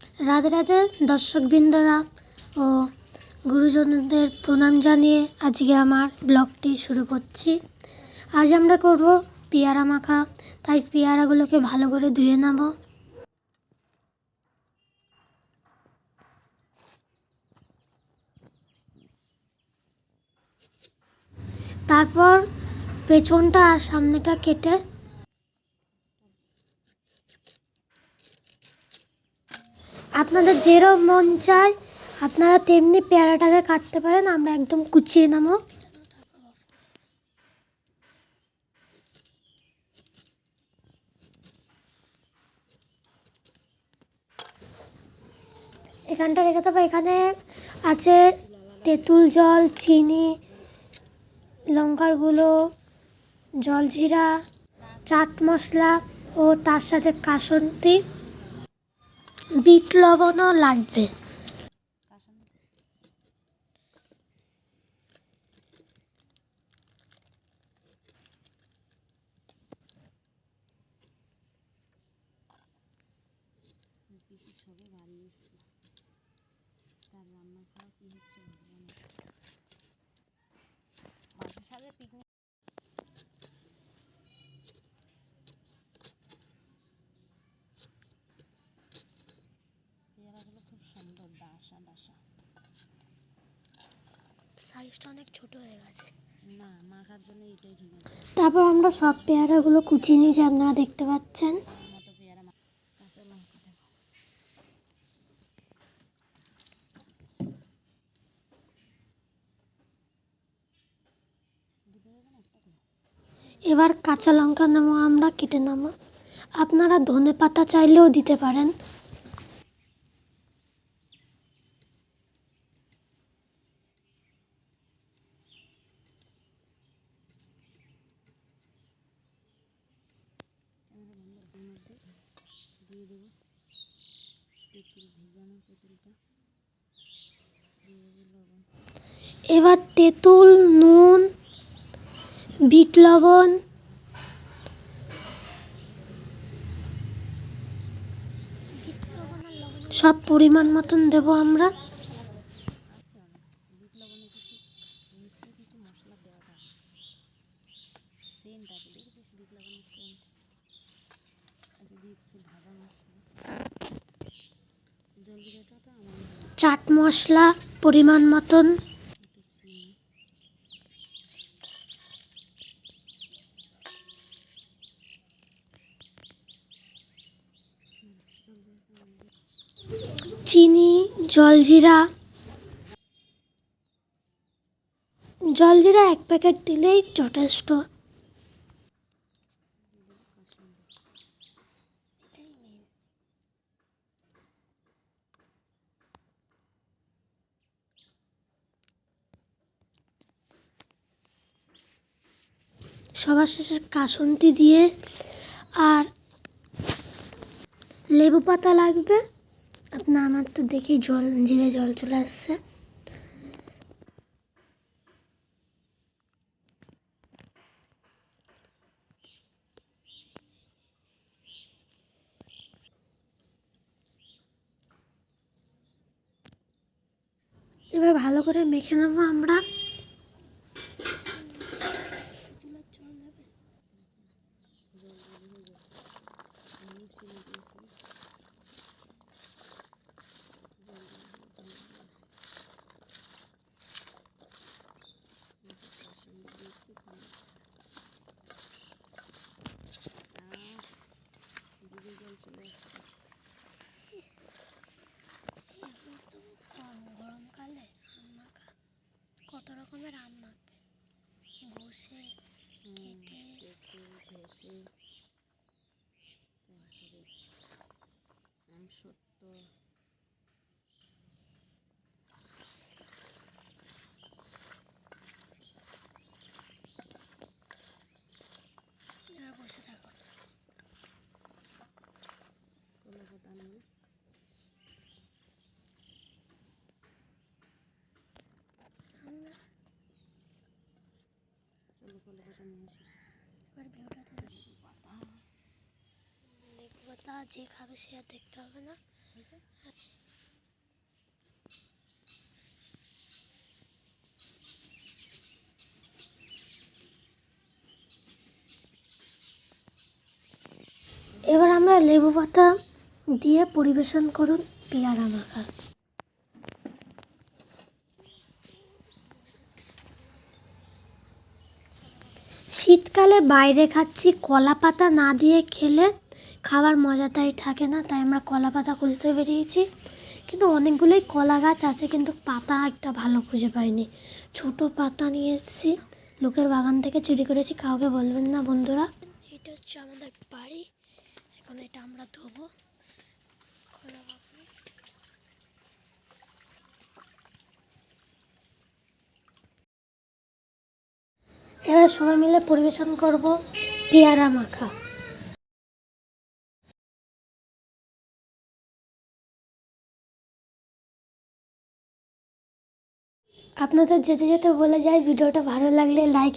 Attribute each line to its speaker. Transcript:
Speaker 1: রাধে রাধে দর্শকবৃন্দরা ও গুরুজনদের প্রণাম জানিয়ে আজকে আমার ব্লগটি শুরু করছি। আজ আমরা করব পেয়ারা মাখা। তাই পেয়ারাগুলোকে ভালো করে ধুয়ে নেব। তারপর পেছনটা আর সামনেটা কেটে আপনাদের যেরকম মন চায়, আপনারা তেমনি পেয়ারাটাকে কাটতে পারেন, আমরা একদম কুচিয়ে নেব। এখানটা রেখে দেবো, এখানে আছে তেঁতুল জল, চিনি, লঙ্কার গুঁড়ো, জলজিরা, চাট মশলা ও তার সাথে কাসন্তি। বিট লবণও লাগবে।
Speaker 2: মাঝে
Speaker 1: সাইজটা অনেক ছোট হয়ে গেছে।
Speaker 2: না মাখার জন্য এটাই
Speaker 1: তারপর আমরা সব পেয়ারাগুলো কুচিয়ে নিয়েছি আপনারা দেখতে পাচ্ছেন।
Speaker 2: মতো পেয়ারা মা- কাঁচা লঙ্কা দেবো।
Speaker 1: এবার কাঁচা লঙ্কা নেব আমরা কেটে নেব। আপনারা ধনে পাতা চাইলেও দিতে পারেন।
Speaker 2: দিয়ে দেবো। তেঁতুল ভেজানো তেঁতুলটা। দিয়ে দেবো লবণ।
Speaker 1: এবার তেঁতুল নুন বিট লবণ। সব পরিমাণ মতন দেবো আমরা।
Speaker 2: আচ্ছা সেন্ট আছে দেখেছিস? বিট লবণের সেন্ট এটা দিয়ে কিছু ভাজা মশলা জলজিরাটা তো আমার
Speaker 1: চাট মশলা পরিমাণ মতন।
Speaker 2: চিনি
Speaker 1: জলজিরা। জলজিরা এক প্যাকেট দিলেই যথেষ্ট। সবার শেষে কাসন্তি দিয়ে আর লেবু পাতা লাগবে। আপনার আমার তো দেখেই জল জিরে জল চলে আসছে। এবার ভালো করে মেখে নেব আমরা
Speaker 2: আমি চিনি দিয়েছি দিয়েছি দিদি জল চলে আসছে
Speaker 1: গরমকালে আম মাখা কত রকমের আম মাখবে ঘষে কেটে
Speaker 2: কেটে ঘষে তারপরে
Speaker 1: আর বসে থাকো
Speaker 2: কলা পাতা আনব চলো কলা পাতা নিয়ে আসি।
Speaker 1: এবার ভিউটা তুলে লেবু পাতা যে খাবে সে আর দেখতে হবে না। এবার আমরা লেবু পাতা দিয়ে পরিবেশন করুন পেয়ারা মাখা। শীতকালে বাইরে খাচ্ছি কলা পাতা না দিয়ে খেলে খাবার মজাটাই থাকে না, তাই আমরা কলা পাতা খুঁজতে বেরিয়েছি। কিন্তু অনেকগুলোই কলা গাছ আছে, কিন্তু পাতা একটা ভালো খুঁজে পাইনি। ছোট পাতা নিয়ে এসেছি, লোকের বাগান থেকে চুরি করেছি, কাউকে বলবেন না বন্ধুরা। এটা হচ্ছে আমাদের বাড়ি, এখন এটা আমরা ধোবো। এবার সবাই মিলে পরিবেশন করব পেয়ারা মাখা। আপনাদের যেতে যেতে বলে যাই ভিডিওটা ভালো লাগলে লাইক